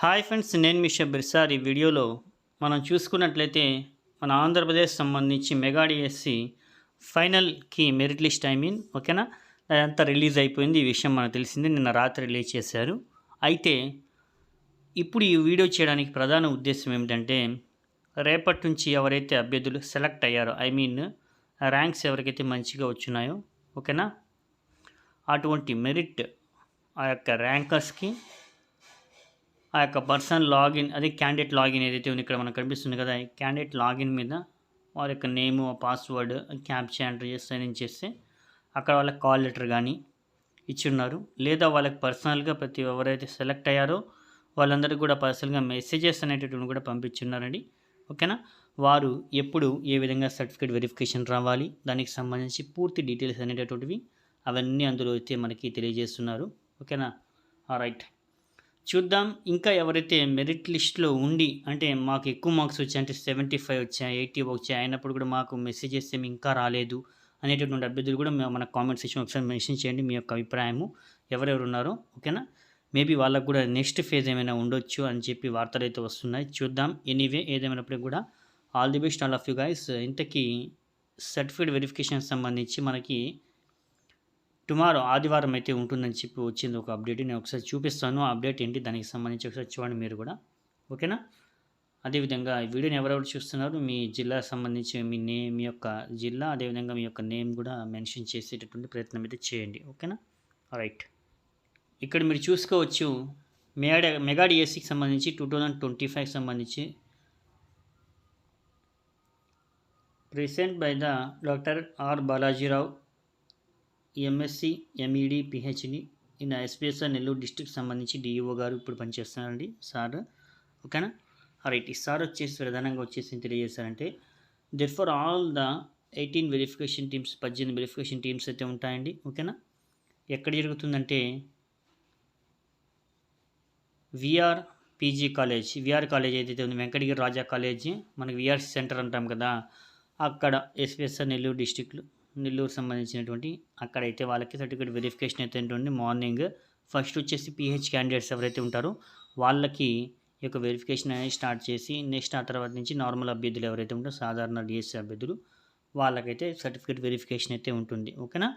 Hi friends నేను మీ Shabbir sir. ఈ వీడియోలో మనం చూసుకున్నట్లయితే మన ఆంధ్రప్రదేశ్ సంబంధించి మెగా డిఎస్సి ఫైనల్కి మెరిట్ లిస్ట్ ఐ మీన్ ఓకేనా? అదంతా రిలీజ్ అయిపోయింది. ఈ విషయం మనకు తెలిసింది నిన్న రాత్రి రిలీజ్ చేశారు. అయితే ఇప్పుడు ఈ వీడియో చేయడానికి ప్రధాన ఉద్దేశం ఏమిటంటే రేపటి నుంచి ఎవరైతే అభ్యర్థులు సెలెక్ట్ అయ్యారో ఐ మీన్ ర్యాంక్స్ ఎవరికైతే మంచిగా వచ్చినాయో ఓకేనా? అటువంటి మెరిట్ ఆ యొక్క ర్యాంకర్స్కి ఆ యొక్క పర్సన్ లాగిన్ అదే క్యాండిడేట్ లాగిన్ ఏదైతే ఉంది ఇక్కడ మనకు కనిపిస్తుంది కదా క్యాండిడేట్ లాగిన్ మీద వారి యొక్క నేము పాస్వర్డ్ క్యాప్చర్ ఎంటర్ చేసి సైన్ ఇన్ చేస్తే అక్కడ వాళ్ళకి కాల్ లెటర్ కానీ ఇచ్చున్నారు. లేదా వాళ్ళకి పర్సనల్గా ప్రతి ఎవరైతే సెలెక్ట్ అయ్యారో వాళ్ళందరికీ కూడా పర్సనల్గా మెసేజెస్ అనేటటువంటి కూడా పంపించున్నారండి. ఓకేనా? వారు ఎప్పుడు ఏ విధంగా సర్టిఫికేట్ వెరిఫికేషన్ రావాలి దానికి సంబంధించి పూర్తి డీటెయిల్స్ అనేటటువంటివి అవన్నీ అందులో అయితే మనకి తెలియజేస్తున్నారు. ఓకేనా? రైట్ చూద్దాం. ఇంకా ఎవరైతే మెరిట్ లిస్ట్లో ఉండి అంటే మాకు ఎక్కువ మార్క్స్ వచ్చాయి అంటే సెవెంటీ ఫైవ్ వచ్చాయి ఎయిటీ వచ్చాయి అయినప్పుడు కూడా మాకు మెసేజ్ చేస్తే ఇంకా రాలేదు అనేటటువంటి అభ్యర్థులు కూడా మన కామెంట్ సెక్షన్ ఒకసారి మెన్షన్ చేయండి మీ యొక్క అభిప్రాయము. ఎవరెవరు ఉన్నారో ఓకేనా? మేబీ వాళ్ళకు కూడా నెక్స్ట్ ఫేజ్ ఏమైనా ఉండొచ్చు అని చెప్పి వార్తలు అయితే వస్తున్నాయి. చూద్దాం. ఎనీవే ఏదేమైనప్పటికీ కూడా all the best all of you guys. ఇంతకీ సర్టిఫికేట్ వెరిఫికేషన్ సంబంధించి మనకి టుమారో ఆదివారం అయితే ఉంటుందని చెప్పి వచ్చింది ఒక అప్డేట్. నేను ఒకసారి చూపిస్తాను. ఆ అప్డేట్ ఏంటి? దానికి సంబంధించి ఒకసారి చూడండి మీరు కూడా. ఓకేనా? అదేవిధంగా ఈ వీడియోని ఎవరెవరు చూస్తున్నారు? మీ జిల్లా సంబంధించి మీ నేమ్ మీ యొక్క జిల్లా అదేవిధంగా మీ యొక్క నేమ్ కూడా మెన్షన్ చేసేటటువంటి ప్రయత్నం అయితే చేయండి. ఓకేనా? రైట్ ఇక్కడ మీరు చూసుకోవచ్చు మెగా మెగాడి ఏసీకి సంబంధించి టూ థౌజండ్ ట్వంటీ ఫైవ్ సంబంధించి present by the doctor R Balajirao MSc MEd PhD in SPSR Nellore district సంబంధించి డిఈఓ గారు ఇప్పుడు పనిచేస్తున్నారండి. సార్ ఓకేనా? రైట్ ఈ సార్ వచ్చేసి ప్రధానంగా వచ్చేసి తెలియజేశారంటే there for all the eighteen verification teams పద్దెనిమిది వెరిఫికేషన్ టీమ్స్ అయితే ఉంటాయండి. ఓకేనా? ఎక్కడ జరుగుతుందంటే VR PG college. VR college ఏదైతే ఉంది వెంకటగిరి రాజా కాలేజీ మనకి విఆర్సి సెంటర్ అంటాం కదా అక్కడ ఎస్పీఎస్ఆర్ నెల్లూరు డిస్టిక్లో నెల్లూరు సంబంధించినటువంటి అక్కడైతే వాళ్ళకి సర్టిఫికేట్ వెరిఫికేషన్ అయితే ఉంటుంది మార్నింగ్ ఫస్ట్ వచ్చేసి పిహెచ్ క్యాండిడేట్స్ ఎవరైతే ఉంటారో వాళ్ళకి ఈ యొక్క వెరిఫికేషన్ అనేది స్టార్ట్ చేసి నెక్స్ట్ ఆ తర్వాత నుంచి నార్మల్ అభ్యర్థులు ఎవరైతే ఉంటారో సాధారణ డిఎస్సీ అభ్యర్థులు వాళ్ళకైతే సర్టిఫికేట్ వెరిఫికేషన్ అయితే ఉంటుంది. ఓకేనా?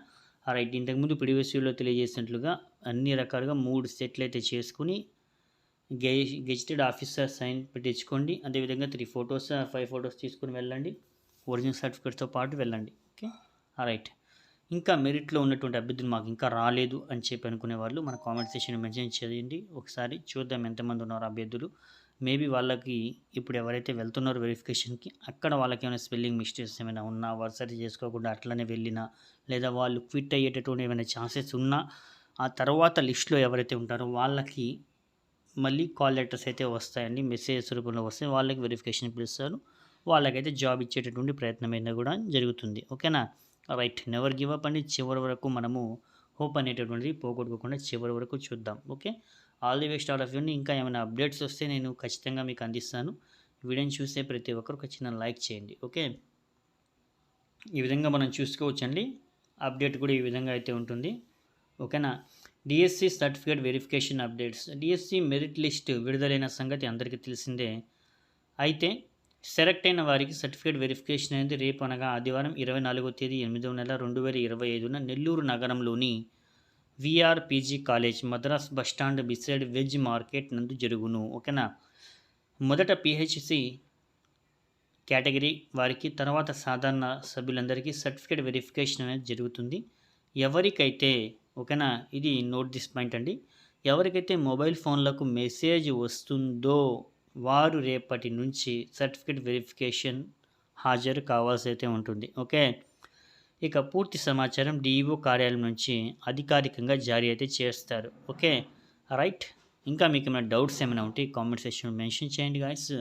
రైట్. ఇంతకుముందు ప్రీవియస్ తెలియజేసినట్లుగా అన్ని రకాలుగా మూడు సెట్లు అయితే చేసుకుని గె గెజిటెడ్ ఆఫీసర్ సైన్ పెట్టించుకోండి. అదేవిధంగా త్రీ ఫొటోస్ ఫైవ్ ఫొటోస్ తీసుకుని వెళ్ళండి. ఒరిజినల్ సర్టిఫికేట్తో పాటు వెళ్ళండి. రైట్ ఇంకా మెరిట్లో ఉన్నటువంటి అభ్యర్థులు మాకు ఇంకా రాలేదు అని చెప్పి అనుకునే వాళ్ళు మన కామెంట్ సెక్షన్ మెన్షన్ చేయండి. ఒకసారి చూద్దాం ఎంతమంది ఉన్నారు అభ్యర్థులు. మేబీ వాళ్ళకి ఇప్పుడు ఎవరైతే వెళ్తున్నారో వెరిఫికేషన్కి అక్కడ వాళ్ళకి ఏమైనా స్పెల్లింగ్ మిస్టేక్స్ ఏమైనా ఉన్నా వర్సరీ చేసుకోకుండా అట్లనే వెళ్ళినా లేదా వాళ్ళు క్విట్ అయ్యేటటువంటి ఏమైనా ఛాన్సెస్ ఉన్నా ఆ తర్వాత లిస్ట్లో ఎవరైతే ఉంటారో వాళ్ళకి మళ్ళీ కాల్ లెటర్స్ అయితే వస్తాయండి. మెసేజ్ రూపంలో వస్తే వాళ్ళకి వెరిఫికేషన్ పిలుస్తారు వాళ్ళకైతే జాబ్ ఇచ్చేటటువంటి ప్రయత్నం అయినా కూడా జరుగుతుంది. ఓకేనా రైట్ నెవర్ గివ్ అప్ అండి చివరి వరకు మనము హోప్ అనేటటువంటిది పోగొట్టుకోకుండా చివరి వరకు చూద్దాం. Okay all the best all of యూని ఇంకా ఏమైనా అప్డేట్స్ వస్తే నేను ఖచ్చితంగా మీకు అందిస్తాను. వీడియోని చూస్తే ప్రతి ఒక్కరు ఖచ్చితంగా లైక్ చేయండి. ఓకే ఈ విధంగా మనం చూసుకోవచ్చండి. అప్డేట్ కూడా ఈ విధంగా అయితే ఉంటుంది. ఓకేనా DSC certificate verification updates DSC merit list విడుదలైన సంగతి అందరికీ తెలిసిందే. అయితే సెలెక్ట్ అయిన వారికి సర్టిఫికేట్ వెరిఫికేషన్ అనేది రేపు అనగా ఆదివారం ఇరవై నాలుగో తేదీ ఎనిమిదవ నెల రెండు వేల ఇరవై ఐదున నెల్లూరు నగరంలోని VR college Madras bus stand beside veg market నందు జరుగును. ఓకేనా? మొదట పిహెచ్సి కేటగిరీ వారికి తర్వాత సాధారణ సభ్యులందరికీ సర్టిఫికేట్ వెరిఫికేషన్ అనేది జరుగుతుంది. ఎవరికైతే ఓకేనా? ఇది నోట్ దిస్ పాయింట్ అండి. ఎవరికైతే మొబైల్ ఫోన్లకు మెసేజ్ వస్తుందో వారు రేపటి నుంచి సర్టిఫికేట్ వెరిఫికేషన్ హాజరు కావాల్సి అయితే ఉంటుంది. ఓకే? ఇక పూర్తి సమాచారం డిఈఓ కార్యాలయం నుంచి అధికారికంగా జారీ అయితే చేస్తారు. ఓకే? రైట్. ఇంకా మీకు ఏమైనా డౌట్స్ ఏమైనా ఉంటే కామెంట్ సెక్షన్లో మెన్షన్ చేయండి గాయస్.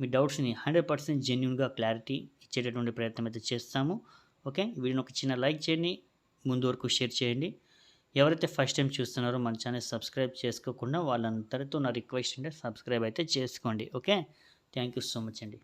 మీ డౌట్స్ని హండ్రెడ్ పర్సెంట్ జెన్యున్గా క్లారిటీ ఇచ్చేటటువంటి ప్రయత్నం అయితే చేస్తాము. ఓకే? వీడియోని ఒక చిన్న లైక్ చేయండి. ముందు వరకు షేర్ చేయండి. ఎవరైతే ఫస్ట్ టైం చూస్తున్నారో మన ఛానల్ సబ్స్క్రైబ్ చేసుకోకుండా వాళ్ళందరితో నా రిక్వెస్ట్ అంటే సబ్స్క్రైబ్ అయితే చేసుకోండి okay? Thank you so much అండి.